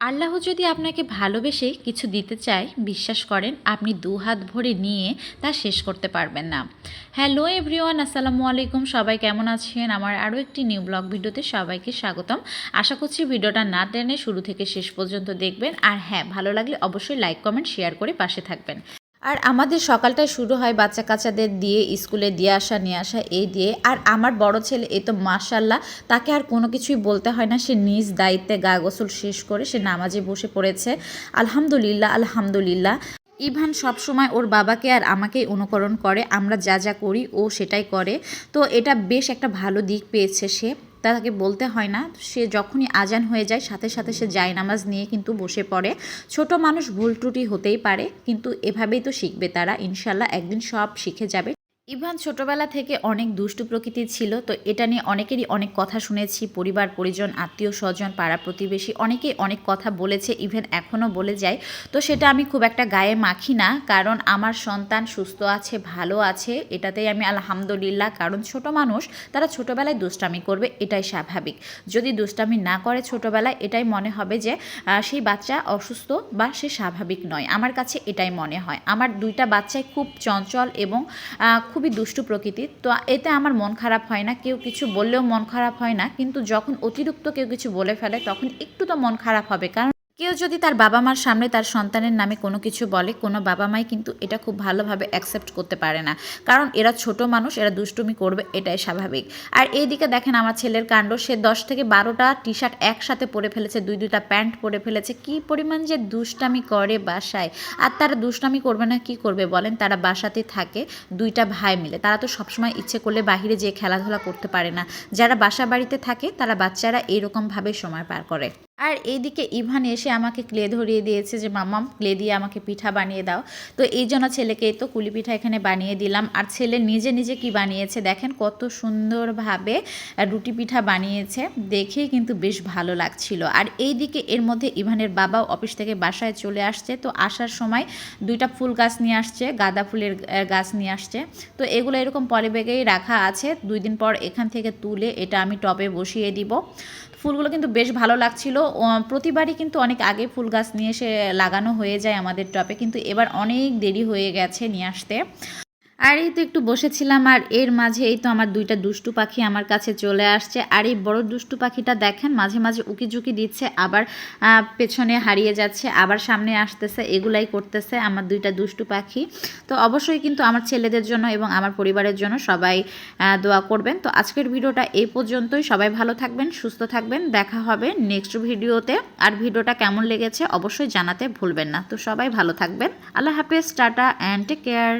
আল্লাহ যদি আপনাকে ভালোবেসে কিছু দিতে চায়, বিশ্বাস করেন, আপনি দু হাত ভরে নিয়ে তা শেষ করতে পারবেন না। হ্যালো এভরিওয়ান, আসসালামু আলাইকুম। সবাই কেমন আছেন? আমার আরও একটি নিউ ব্লগ ভিডিওতে সবাইকে স্বাগতম। আশা করছি ভিডিওটা না টেনে শুরু থেকে শেষ পর্যন্ত দেখবেন। আর হ্যাঁ ভালো লাগলে অবশ্যই লাইক, কমেন্ট, শেয়ার করে পাশে থাকবেন। আর আমাদের সকালটা শুরু হয় বাচ্চা কাচ্চাদের দিয়ে, স্কুলে দিয়ে আসা, নিয়ে আসা, এই দিয়ে। আর আমার বড় ছেলে, এ তো মাশাল্লাহ তাকে আর কোনো কিছুই বলতে হয় না। সে নিজ দায়িত্বে গা গোসল শেষ করে সে নামাজে বসে পড়েছে। আলহামদুলিল্লাহ আলহামদুলিল্লাহ। ইভান সবসময় ওর বাবাকে আর আমাকেই অনুকরণ করে। আমরা যা যা করি, ও সেটাই করে। তো এটা বেশ একটা ভালো দিক পেয়েছে সে। তাকে বলতে হয় না। সে যখনই আজান হয়ে যায়, সাথে সাথে সে যায় নামাজ নিয়ে কিন্তু বসে পড়ে। ছোট মানুষ ভুল ত্রুটি হতেই পারে, কিন্তু এভাবেই তো শিখবে তারা। ইনশাল্লাহ একদিন সব শিখে যাবে। ইভান ছোটবেলা থেকে অনেক দুষ্টু প্রকৃতির ছিল তো এটা নিয়ে অনেকেরই অনেক কথা শুনেছি পরিবার পরিজন আত্মীয় স্বজন পাড়া প্রতিবেশী অনেকেই অনেক কথা বলেছে ইভেন এখনও বলে যায়। তো সেটা আমি খুব একটা গায়ে মাখি না কারণ আমার সন্তান সুস্থ আছে ভালো আছে এটাতেই আমি আলহামদুলিল্লাহ কারণ ছোট মানুষ তারা ছোটবেলায় দুষ্টামি করবে এটাই স্বাভাবিক। যদি দুষ্টামি না করে ছোটবেলায় এটাই মনে হবে যে সেই বাচ্চা অসুস্থ বা সে স্বাভাবিক নয়। আমার কাছে এটাই মনে হয়। আমার দুইটা বাচ্চাই খুব চঞ্চল এবং আহ, খুবই দুষ্টু প্রকৃতির, তো এতে আমার মন খারাপ হয় না। কেউ কিছু বললেও মন খারাপ হয় না, কিন্তু যখন অতিরিক্ত কেউ কিছু বলে ফেলে, তখন একটু তো মন খারাপ হবে। কারণ কেউ যদি তার বাবা মার সামনে তার সন্তানের নামে কোনো কিছু বলে, কোনো বাবা মাই কিন্তু এটা খুব ভালোভাবে অ্যাকসেপ্ট করতে পারে না। কারণ এরা ছোট মানুষ, এরা দুষ্টুমি করবে, এটাই স্বাভাবিক। আর এইদিকে দেখেন আমার ছেলের কাণ্ড, সে দশ থেকে বারোটা টি শার্ট একসাথে পরে ফেলেছে, দুই দুইটা প্যান্ট পরে ফেলেছে। কি পরিমাণ যে দুষ্টামি করে বাসায়। আর তারা দুষ্টামি করবে না, কি করবে বলেন? তারা বাসাতে থাকে, দুইটা ভাই মিলে। তারা তো সবসময় ইচ্ছে করলে বাহিরে যেয়ে খেলাধুলা করতে পারে না। যারা বাসা বাড়িতে থাকে, তারা বাচ্চারা এইরকমভাবে সময় পার করে। আর এইদিকে ইভান এসে আমাকে ক্লে ধরিয়ে দিয়েছে যে মামাম ক্লে দিয়ে আমাকে পিঠা বানিয়ে দাও। তো এই জন্য ছেলেকে তো কুলি পিঠা এখানে বানিয়ে দিলাম। আর ছেলে নিজে নিজে কি বানিয়েছে দেখেন, কত সুন্দরভাবে রুটি পিঠা বানিয়েছে। দেখেই কিন্তু বেশ ভালো লাগছিল। আর এই দিকে এর মধ্যে ইভানের বাবাও অফিস থেকে বাসায় চলে আসছে। তো আসার সময় দুইটা ফুল গাছ নিয়ে আসছে, গাঁদা ফুলের গাছ নিয়ে আসছে। তো এগুলো এরকম পলিব্যাগেই রাখা আছে। দুই দিন পর এখান থেকে তুলে এটা আমি টবে বসিয়ে দিব। ফুলগুলো কিন্তু বেশ ভালো লাগছিল। প্রতিবারই কিন্তু অনেক আগে ফুল গাছ নিয়ে এসে লাগানো হয়ে যায় আমাদের টপে, কিন্তু এবার অনেক দেরি হয়ে গেছে নিয়ে আসতে। আর এই তো একটু বসেছিলাম, আর এর মাঝে এই তো আমার দুইটা দুষ্টু পাখি আমার কাছে চলে আসছে। আর এই বড় দুষ্টু পাখিটা দেখেন, মাঝে মাঝে উকি ঝুঁকি দিচ্ছে, আবার পেছনে হারিয়ে যাচ্ছে, আবার সামনে আসতেছে, এগুলাই করতেছে আমার দুইটা দুষ্টু পাখি। তো অবশ্যই কিন্তু আমার ছেলেদের জন্য এবং আমার পরিবারের জন্য সবাই দোয়া করবেন। তো আজকের ভিডিওটা এই পর্যন্তই। সবাই ভালো থাকবেন, সুস্থ থাকবেন। দেখা হবে নেক্সট ভিডিওতে। আর ভিডিওটা কেমন লেগেছে অবশ্যই জানাতে ভুলবেন না। তো সবাই ভালো থাকবেন। আল্লাহ হাফেজ, টাটা অ্যান্ড টেক কেয়ার